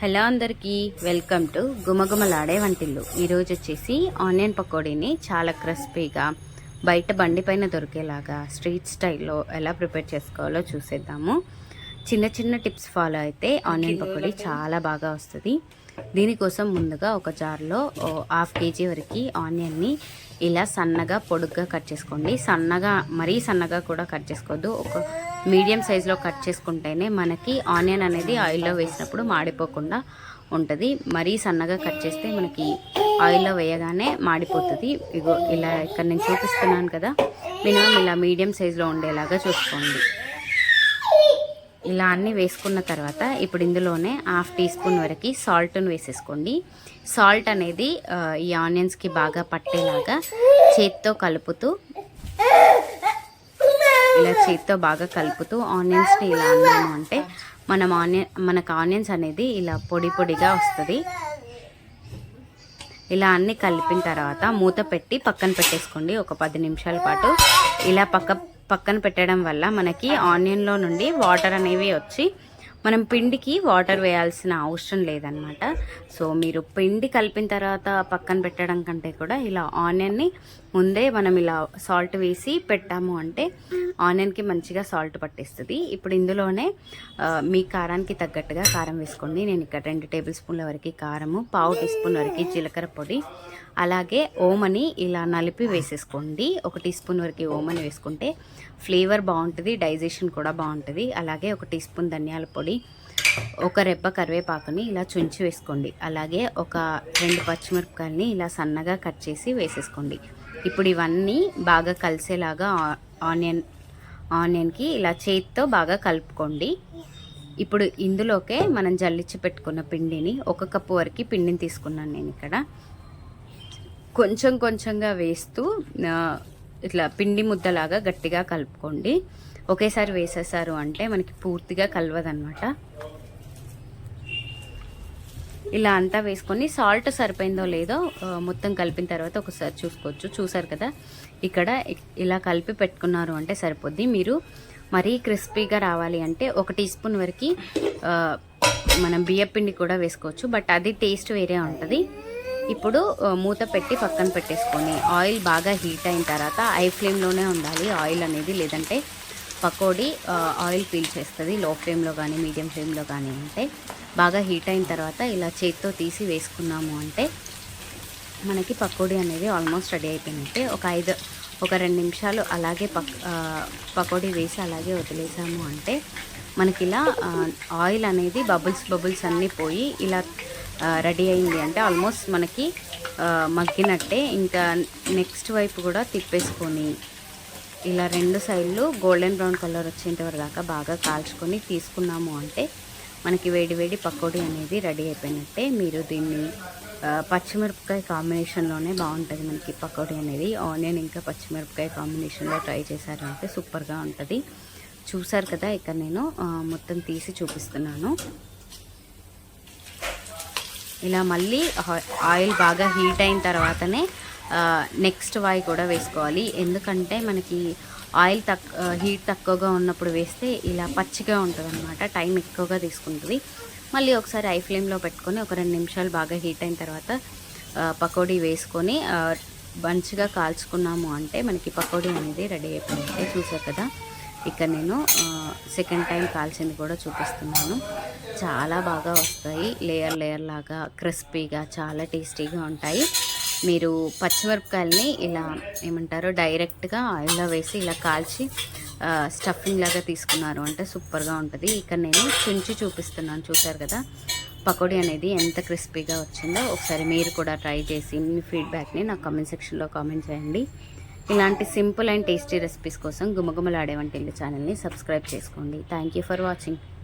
Hello అందరికీ welcome to గుమగుమలాడే వంటిల్లు. ఈరోజు వచ్చేసి ఆనియన్ పకోడీని చాలా క్రిస్పీగా బయట బండి పైన దొరికేలాగా స్ట్రీట్ స్టైల్లో ఎలా ప్రిపేర్ చేసుకోవాలో చూసేద్దాము. చిన్న చిన్న టిప్స్ ఫాలో అయితే ఆనియన్ పకోడీ చాలా బాగా వస్తుంది. దీనికోసం ముందుగా ఒక జార్లో హాఫ్ కేజీ వరకు ఆనియన్ని ఇలా సన్నగా పొడుగ్గా కట్ చేసుకోండి. సన్నగా మరీ సన్నగా కూడా కట్ చేసుకోవద్దు. ఒక మీడియం సైజులో కట్ చేసుకుంటేనే మనకి ఆనియన్ అనేది ఆయిల్లో వేసినప్పుడు మాడిపోకుండా ఉంటుంది. మరీ సన్నగా కట్ చేస్తే మనకి ఆయిల్లో వేయగానే మాడిపోతుంది. ఇగో ఇలా ఇక్కడ నేను చూపిస్తున్నాను కదా. మినిమం ఇలా మీడియం సైజులో ఉండేలాగా చూసుకోండి. ఇలా అన్నీ వేసుకున్న తర్వాత ఇప్పుడు ఇందులోనే హాఫ్ టీ స్పూన్ వరకు సాల్ట్ను వేసేసుకోండి. సాల్ట్ అనేది ఈ ఆనియన్స్కి బాగా పట్టేలాగా చేత్తో కలుపుతూ ఇలా చేత్తో బాగా కలుపుతూ ఆనియన్స్ని ఇలా అన్నాము అంటే మనం ఆనియన్ మనకు ఆనియన్స్ అనేది ఇలా పొడి పొడిగా వస్తుంది. ఇలా అన్ని కలిపిన తర్వాత మూత పెట్టి పక్కన పెట్టేసుకోండి. ఒక పది నిమిషాల పాటు. ఇలా పక్క పక్కన పెట్టడం వల్ల మనకి ఆనియన్లో నుండి వాటర్ అనేవి వచ్చి మనం పిండికి వాటర్ వేయాల్సిన అవసరం లేదనమాట సో మీరు పిండి కలిపిన తర్వాత పక్కన పెట్టడం కంటే కూడా ఇలా ఆనియన్ని ముందే మనం ఇలా సాల్ట్ వేసి పెట్టాము అంటే ఆనియన్కి మంచిగా సాల్ట్ పట్టేస్తుంది. ఇప్పుడు ఇందులోనే మీ కారానికి తగ్గట్టుగా కారం వేసుకోండి. నేను ఇక్కడ రెండు టేబుల్ స్పూన్ల వరకు కారము పావు టీ స్పూన్ వరకు జీలకర్ర పొడి అలాగే ఓమని ఇలా నలిపి వేసేసుకోండి. ఒక టీ స్పూన్ వరకు ఓమని వేసుకుంటే ఫ్లేవర్ బాగుంటుంది డైజెషన్ కూడా బాగుంటుంది. అలాగే ఒక టీ స్పూన్ ధనియాల పొడి ఒక రెబ్బ కరివేపాకుని ఇలా చుంచి వేసుకోండి. అలాగే ఒక రెండు పచ్చిమిరపకాయలని ఇలా సన్నగా కట్ చేసి వేసేసుకోండి. ఇప్పుడు ఇవన్నీ బాగా కలిసేలాగా ఆ- ఆనియన్ ఆనియన్కి ఇలా చేతితో బాగా కలుపుకోండి. ఇప్పుడు ఇందులోకే మనం జల్లించి పెట్టుకున్న పిండిని ఒక కప్పు వరకు పిండిని తీసుకున్నాను నేను ఇక్కడ. కొంచెం కొంచెంగా వేస్తూ ఇట్లా పిండి ముద్దలాగా గట్టిగా కలుపుకోండి. ఒకేసారి వేసేసారు అంటే మనకి పూర్తిగా కలవదనమాట ఇలా అంతా వేసుకొని సాల్ట్ సరిపోయిందో లేదో మొత్తం కలిపిన తర్వాత ఒకసారి చూసుకోవచ్చు. చూసారు కదా? ఇక్కడ ఇలా కలిపి పెట్టుకున్నారు అంటే సరిపోద్ది. మీరు మరీ క్రిస్పీగా రావాలి అంటే ఒక టీ స్పూన్ వరకు మనం బియ్యపిండి కూడా వేసుకోవచ్చు. బట్ అది టేస్ట్ వేరే ఉంటుంది. ఇప్పుడు మూత పెట్టి పక్కన పెట్టేసుకొని ఆయిల్ బాగా హీట్ అయిన తర్వాత ఐ ఫ్లేమ్లోనే ఉండాలి. ఆయిల్ అనేది లేదంటే పకోడీ ఆయిల్ పీల్ చేస్తుంది. లో ఫ్లేమ్లో కానీ మీడియం ఫ్లేమ్లో కానీ అంటే బాగా హీట్ అయిన తర్వాత ఇలా చేత్తో తీసి వేసుకున్నాము అంటే మనకి పకోడీ అనేది ఆల్మోస్ట్ రెడీ అయిపోయినట్టే. ఒక ఐదు ఒక రెండు నిమిషాలు అలాగే పక్ పకోడీ వేసి అలాగే వదిలేసాము అంటే మనకి ఇలా ఆయిల్ అనేది బబుల్స్ బబుల్స్ అన్నీ పోయి ఇలా రెడీ అయింది అంటే ఆల్మోస్ట్ మనకి మగ్గినట్టే. ఇంకా నెక్స్ట్ వైపు కూడా తిప్పేసుకొని ఇలా రెండు సైడ్లు గోల్డెన్ బ్రౌన్ కలర్ వచ్చేంత వరకు దాకా బాగా కాల్చుకొని తీసుకున్నాము అంటే మనకి వేడి వేడి పకోడీ అనేది రెడీ అయిపోయినట్టే. మీరు దీన్ని పచ్చిమిరపకాయ కాంబినేషన్లోనే బాగుంటుంది మనకి పకోడీ అనేది. ఆనియన్ ఇంకా పచ్చిమిరపకాయ కాంబినేషన్లో ట్రై చేశారంటే సూపర్గా ఉంటుంది. చూసారు కదా ఇక్కడ నేను మొత్తం తీసి చూపిస్తున్నాను. ఇలా మళ్ళీ ఆయిల్ బాగా హీట్ అయిన తర్వాతనే నెక్స్ట్ వాయి కూడా వేసుకోవాలి. ఎందుకంటే మనకి ఆయిల్ తక్ హీట్ తక్కువగా ఉన్నప్పుడు వేస్తే ఇలా పచ్చిగా ఉంటుంది అనమాట టైం ఎక్కువగా తీసుకుంటుంది. మళ్ళీ ఒకసారి ఐ ఫ్లేమ్లో పెట్టుకొని ఒక రెండు నిమిషాలు బాగా హీట్ అయిన తర్వాత పకోడీ వేసుకొని మంచిగా కాల్చుకున్నాము అంటే మనకి పకోడీ అనేది రెడీ అయిపోయింది. చూసారు కదా? ఇక్కడ నేను సెకండ్ టైం కాల్చింది కూడా చూపిస్తున్నాను. చాలా బాగా వస్తాయి. లేయర్ లేయర్ లాగా క్రిస్పీగా చాలా టేస్టీగా ఉంటాయి. మీరు పచ్చిమిరపకాయలని ఇలా ఏమంటారు డైరెక్ట్గా ఆయిల్లో వేసి ఇలా కాల్చి స్టఫింగ్ లాగా తీసుకున్నారు. అంటే సూపర్గా ఉంటుంది. ఇక్కడ నేను చుంచి చూపిస్తున్నాను. చూసారు కదా? పకోడీ అనేది ఎంత క్రిస్పీగా వచ్చిందో ఒకసారి మీరు కూడా ట్రై చేసి మీ ఫీడ్బ్యాక్ని నా కామెంట్ సెక్షన్లో కామెంట్ చేయండి. ఇలాంటి సింపుల్ అండ్ టేస్టీ రెసిపీస్ కోసం గుమగుమలాడే వంటి ఛానల్ని సబ్స్క్రైబ్ చేసుకోండి. Thank you for watching.